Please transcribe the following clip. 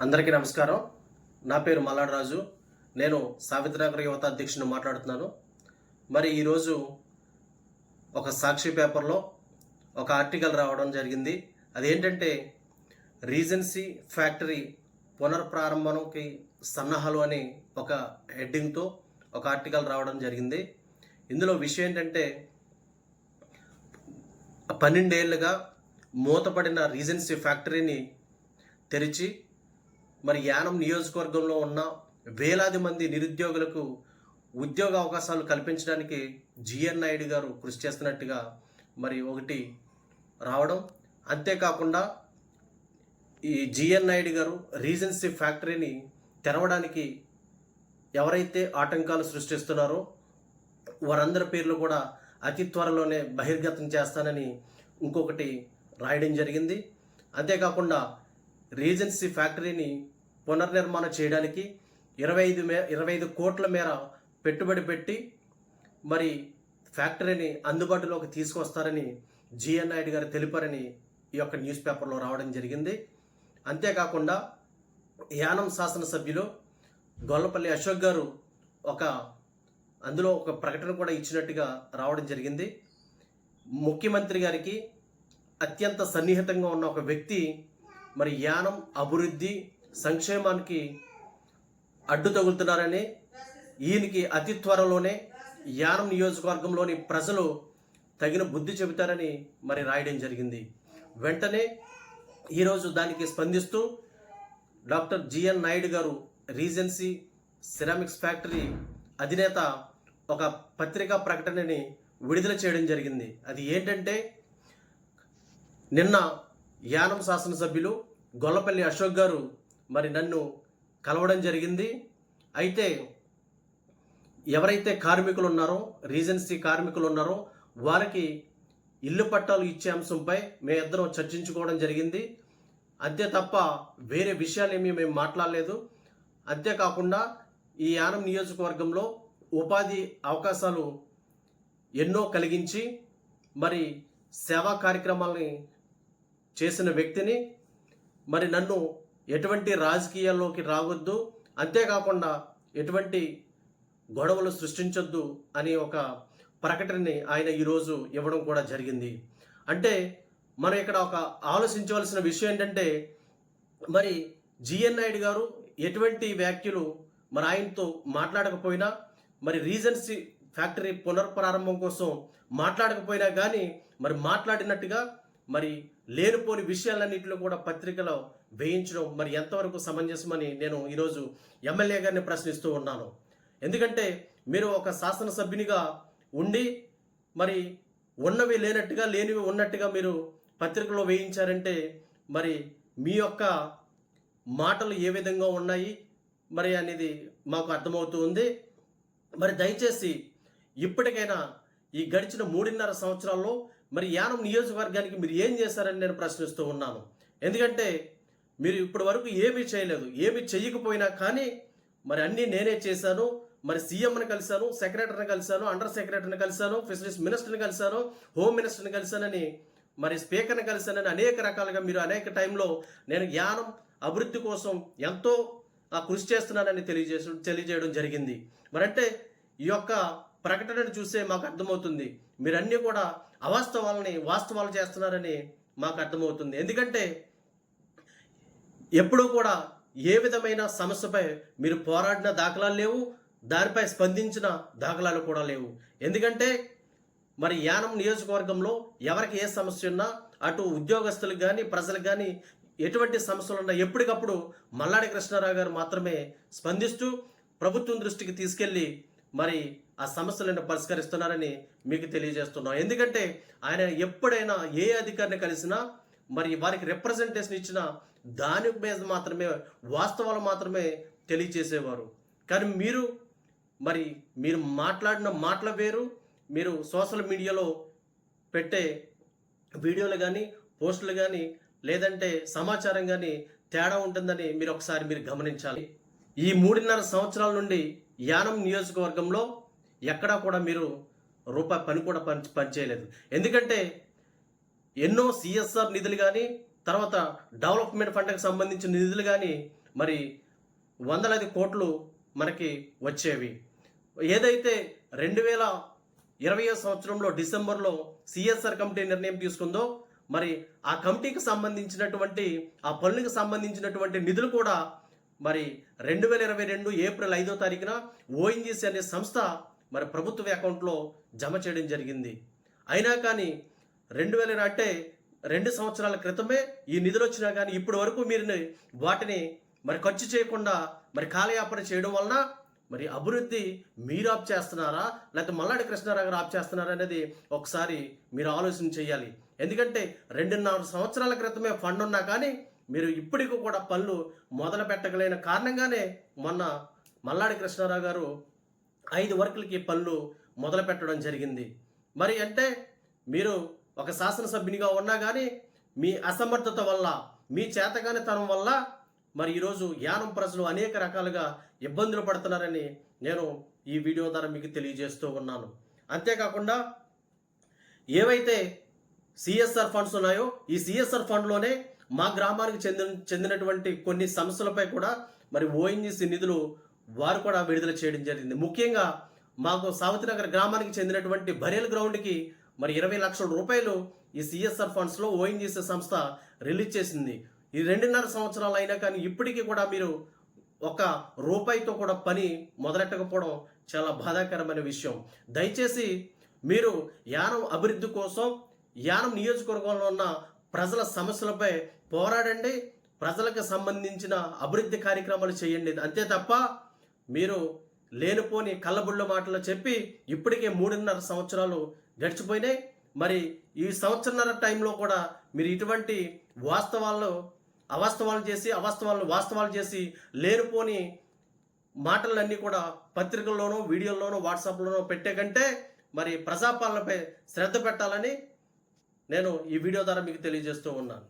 అందరికీ నమస్కారం. నా పేరు మల్లాడరాజు. నేను సావిత్రినగర్ యువత అధ్యక్షుని మాట్లాడుతున్నాను. మరి ఈరోజు ఒక సాక్షి పేపర్లో ఒక ఆర్టికల్ రావడం జరిగింది. అదేంటంటే రీజెన్సీ ఫ్యాక్టరీ పునర్ప్రారంభంకి సన్నాహాలు అని ఒక హెడ్డింగ్తో ఒక ఆర్టికల్ రావడం జరిగింది. ఇందులో విషయం ఏంటంటే పన్నెండేళ్ళుగా మూతపడిన రీజెన్సీ ఫ్యాక్టరీని తెరిచి మరి యానం నియోజకవర్గంలో ఉన్న వేలాది మంది నిరుద్యోగులకు ఉద్యోగ అవకాశాలు కల్పించడానికి జిఎన్ నాయుడు గారు కృషి చేస్తున్నట్టుగా మరి ఒకటి రావడం. అంతేకాకుండా ఈ జిఎన్ నాయుడు గారు రీజెన్సీ ఫ్యాక్టరీని తెరవడానికి ఎవరైతే ఆటంకాలు సృష్టిస్తున్నారో వారందరి పేర్లు కూడా అతి త్వరలోనే బహిర్గతం చేస్తానని ఇంకొకటి రాయడం జరిగింది. అంతేకాకుండా రీజెన్సీ ఫ్యాక్టరీని పునర్నిర్మాణం చేయడానికి ఇరవై ఐదు మే ఇరవై ఐదు కోట్ల మేర పెట్టుబడి పెట్టి మరి ఫ్యాక్టరీని అందుబాటులోకి తీసుకొస్తారని జిఎన్ నాయుడు గారు తెలిపారని ఈ యొక్క న్యూస్ పేపర్లో రావడం జరిగింది. అంతేకాకుండా యానం శాసనసభ్యులు గొల్లపల్లి అశోక్ గారు ఒక అందులో ఒక ప్రకటన కూడా ఇచ్చినట్టుగా రావడం జరిగింది. ముఖ్యమంత్రి గారికి అత్యంత సన్నిహితంగా ఉన్న ఒక వ్యక్తి మరి యానం అభివృద్ధి సంక్షేమానికి అడ్డు తగులుతున్నారని ఈయనకి అతి త్వరలోనే యానం నియోజకవర్గంలోని ప్రజలు తగిన బుద్ధి చెబుతారని మరి రాయడం జరిగింది. వెంటనే ఈరోజు దానికి స్పందిస్తూ డాక్టర్ జిఎన్ నాయుడు గారు రీజెన్సీ సిరామిక్స్ ఫ్యాక్టరీ అధినేత ఒక పత్రికా ప్రకటనని విడుదల చేయడం జరిగింది. అది ఏంటంటే నిన్న యానం శాసనసభ్యులు గొల్లపల్లి అశోక్ గారు మరి నన్ను కలవడం జరిగింది. అయితే ఎవరైతే కార్మికులు ఉన్నారో రీజెన్సీ కార్మికులు ఉన్నారో వారికి ఇల్లు పట్టాలు ఇచ్చే అంశంపై మేమిద్దరం చర్చించుకోవడం జరిగింది. అంతే తప్ప వేరే విషయాలేమీ మేము మాట్లాడలేదు. అంతేకాకుండా ఈ యానం నియోజకవర్గంలో ఉపాధి అవకాశాలు ఎన్నో కలిగించి మరి సేవా కార్యక్రమాలని చేసిన వ్యక్తిని మరి నన్ను ఎటువంటి రాజకీయాల్లోకి రావద్దు. అంతేకాకుండా ఎటువంటి గొడవలు సృష్టించొద్దు అని ఒక ప్రకటనని ఆయన ఈరోజు ఇవ్వడం కూడా జరిగింది. అంటే మనం ఇక్కడ ఒక ఆలోచించవలసిన విషయం ఏంటంటే మరి జిఎన్ నాయుడు గారు ఎటువంటి వ్యాఖ్యలు మరి ఆయనతో మాట్లాడకపోయినా మరి రీజెన్సీ ఫ్యాక్టరీ పునర్ప్రారంభం కోసం మాట్లాడకపోయినా కానీ మరి మాట్లాడినట్టుగా మరి లేనిపోని విషయాలన్నింటిలో కూడా పత్రికలో వేయించడం మరి ఎంతవరకు సమంజసమని నేను ఈరోజు ఎమ్మెల్యే గారిని ప్రశ్నిస్తూ ఉన్నాను. ఎందుకంటే మీరు ఒక శాసనసభ్యునిగా ఉండి మరి ఉన్నవి లేనట్టుగా లేనివి ఉన్నట్టుగా మీరు పత్రికలో వేయించారంటే మరి మీ యొక్క మాటలు ఏ విధంగా ఉన్నాయి మరి అనేది మాకు అర్థమవుతూ ఉంది. మరి దయచేసి ఇప్పటికైనా ఈ గడిచిన మూడున్నర సంవత్సరాల్లో మరి యానం నియోజకవర్గానికి మీరు ఏం చేశారని నేను ప్రశ్నిస్తూ ఉన్నాను. ఎందుకంటే మీరు ఇప్పటి వరకు ఏమీ చేయలేదు. ఏమి చేయకపోయినా కానీ మరి అన్నీ నేనే చేశాను. మరి సీఎంని కలిశాను సెక్రటరీని కలిశాను అండర్ సెక్రటరీని కలిశాను ఫిషరీస్ మినిస్టర్ని కలిశాను హోమ్ మినిస్టర్ని కలిశానని మరి స్పీకర్ని కలిశానని అనేక రకాలుగా మీరు అనేక టైంలో నేను యానం అభివృద్ధి కోసం ఎంతో ఆ కృషి చేస్తున్నానని తెలియజేసి తెలియజేయడం జరిగింది. మరంటే ఈ యొక్క ప్రకటనను చూసే మాకు అర్థమవుతుంది. మీరన్నీ కూడా అవాస్తవాలని వాస్తవాలు చేస్తున్నారని మాకు అర్థమవుతుంది. ఎందుకంటే ఎప్పుడూ కూడా ఏ విధమైన సమస్యపై మీరు పోరాడిన దాఖలాలు లేవు దానిపై స్పందించిన దాఖలాలు కూడా లేవు. ఎందుకంటే మరి యానం నియోజకవర్గంలో ఎవరికి ఏ సమస్య ఉన్నా అటు ఉద్యోగస్తులకు కానీ ప్రజలకు కానీ ఎటువంటి సమస్యలు ఉన్నా ఎప్పటికప్పుడు మల్లాడి కృష్ణారావు గారు మాత్రమే స్పందిస్తూ ప్రభుత్వం దృష్టికి తీసుకెళ్ళి మరి ఆ సమస్యలను పరిష్కరిస్తున్నారని మీకు తెలియజేస్తున్నాం. ఎందుకంటే ఆయన ఎప్పుడైనా ఏ అధికారిని కలిసినా మరి వారికి రిప్రజెంటేషన్ ఇచ్చిన దాని మీద మాత్రమే వాస్తవాలు మాత్రమే తెలియజేసేవారు. కానీ మీరు మరి మీరు మాట్లాడిన మాటల వేరు మీరు సోషల్ మీడియాలో పెట్టే వీడియోలు కానీ పోస్టులు కానీ లేదంటే సమాచారం కానీ తేడా ఉంటుందని మీరు ఒకసారి మీరు గమనించాలి. ఈ మూడున్నర సంవత్సరాల నుండి యానం నియోజకవర్గంలో ఎక్కడా కూడా మీరు రూపాయి పని కూడా పని పనిచేయలేదు. ఎందుకంటే ఎన్నో సిఎస్ఆర్ నిధులు కానీ తర్వాత డెవలప్మెంట్ ఫండ్కి సంబంధించిన నిధులు కానీ మరి వందలాది కోట్లు మనకి వచ్చేవి. ఏదైతే రెండు వేల ఇరవై సంవత్సరంలో డిసెంబర్లో సిఎస్ఆర్ కమిటీ నిర్ణయం తీసుకుందో మరి ఆ కమిటీకి సంబంధించినటువంటి ఆ పనులకు సంబంధించినటువంటి నిధులు కూడా మరి రెండు వేల ఇరవై రెండు ఏప్రిల్ ఐదో తారీఖున ఓఎన్జీసీ అనే సంస్థ మరి ప్రభుత్వ అకౌంట్లో జమ చేయడం జరిగింది. అయినా కానీ రెండు వేల అంటే రెండు సంవత్సరాల క్రితమే ఈ నిధులు వచ్చినా కానీ ఇప్పటి వరకు మీరు వాటిని మరి ఖర్చు చేయకుండా మరి కాలయాపన చేయడం వలన మరి అభివృద్ధి మీరు ఆప్ చేస్తున్నారా? లేకపోతే మల్లాడి కృష్ణారావు గారు ఆప్ చేస్తున్నారా అనేది ఒకసారి మీరు ఆలోచన చేయాలి. ఎందుకంటే రెండున్నర సంవత్సరాల క్రితమే ఫండ్ ఉన్నా కానీ మీరు ఇప్పటికీ కూడా పనులు మొదలు పెట్టగలిగిన కారణంగానే మొన్న మల్లాడి కృష్ణారావు గారు ఐదు వర్కులకి పనులు మొదలు పెట్టడం జరిగింది. మరి అంటే మీరు ఒక శాసనసభ్యునిగా ఉన్నా కానీ మీ అసమర్థత వల్ల మీ చేతగానితనం వల్ల మరి ఈరోజు యానం ప్రజలు అనేక రకాలుగా ఇబ్బందులు పడుతున్నారని నేను ఈ వీడియో ద్వారా మీకు తెలియజేస్తూ ఉన్నాను. అంతేకాకుండా ఏవైతే సిఎస్ఆర్ ఫండ్స్ ఉన్నాయో ఈ సిఎస్ఆర్ ఫండ్లోనే మా గ్రామానికి చెందిన చెందినటువంటి కొన్ని సమస్యలపై కూడా మరి ఓఎన్జీసీ నిధులు వారు కూడా విడుదల చేయడం జరిగింది. ముఖ్యంగా మాకు సావతినగర్ గ్రామానికి చెందినటువంటి బరేల్ గ్రౌండ్కి మరి ఇరవై లక్షల రూపాయలు ఈ సిఎస్ఆర్ ఫండ్స్లో ఓఎన్జీసీ సంస్థ రిలీజ్ చేసింది. ఈ రెండున్నర సంవత్సరాలు అయినా కానీ ఇప్పటికీ కూడా మీరు ఒక రూపాయితో కూడా పని మొదలెట్టకపోవడం చాలా బాధాకరమైన విషయం. దయచేసి మీరు యానం అభివృద్ధి కోసం యానం నియోజకవర్గంలో ఉన్న ప్రజల సమస్యలపై పోరాడండి. ప్రజలకు సంబంధించిన అభివృద్ధి కార్యక్రమాలు చేయండి. అంతే తప్ప మీరు లేనిపోని కళ్ళబుళ్ళ మాటలు చెప్పి ఇప్పటికే మూడున్నర సంవత్సరాలు గడిచిపోయినాయి. మరి ఈ సంవత్సరన్నర టైంలో కూడా మీరు ఇటువంటి వాస్తవాల్లో అవాస్తవాలు చేసి అవాస్తవాలను వాస్తవాలు చేసి లేనిపోని మాటలన్నీ కూడా పత్రికల్లోనూ వీడియోల్లోనూ వాట్సాప్లోనూ పెట్టే కంటే మరి ప్రజాపాలనపై శ్రద్ధ పెట్టాలని నేను ఈ వీడియో ద్వారా మీకు తెలియజేస్తూ ఉన్నాను.